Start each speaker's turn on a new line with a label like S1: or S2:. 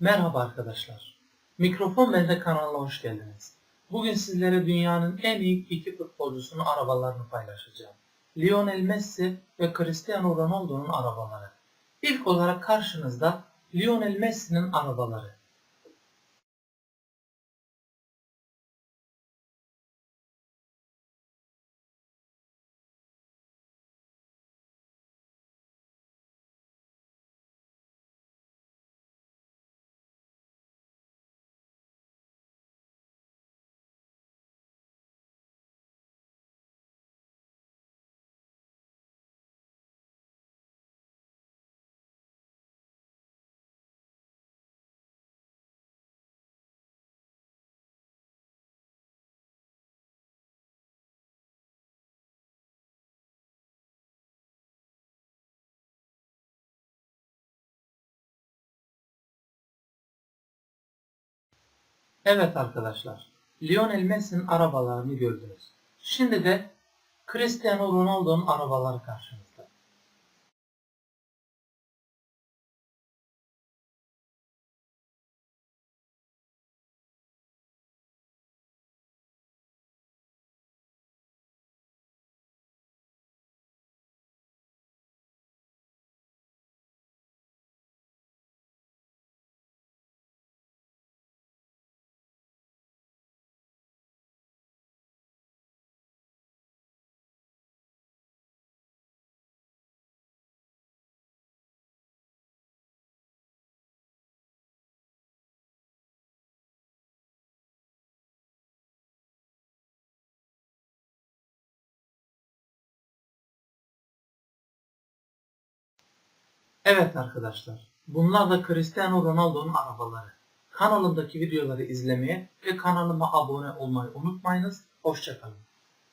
S1: Merhaba arkadaşlar. Mikrofon Bende kanalına hoş geldiniz. Bugün sizlere dünyanın en iyi iki futbolcusunun arabalarını paylaşacağım. Lionel Messi ve Cristiano Ronaldo'nun arabaları. İlk olarak karşınızda Lionel Messi'nin arabaları. Evet arkadaşlar, Lionel Messi'nin arabalarını gördünüz. Şimdi de Cristiano Ronaldo'nun arabaları karşınızda. Evet arkadaşlar, bunlar da Cristiano Ronaldo'nun arabaları. Kanalımdaki videoları izlemeye ve kanalıma abone olmayı unutmayınız. Hoşçakalın.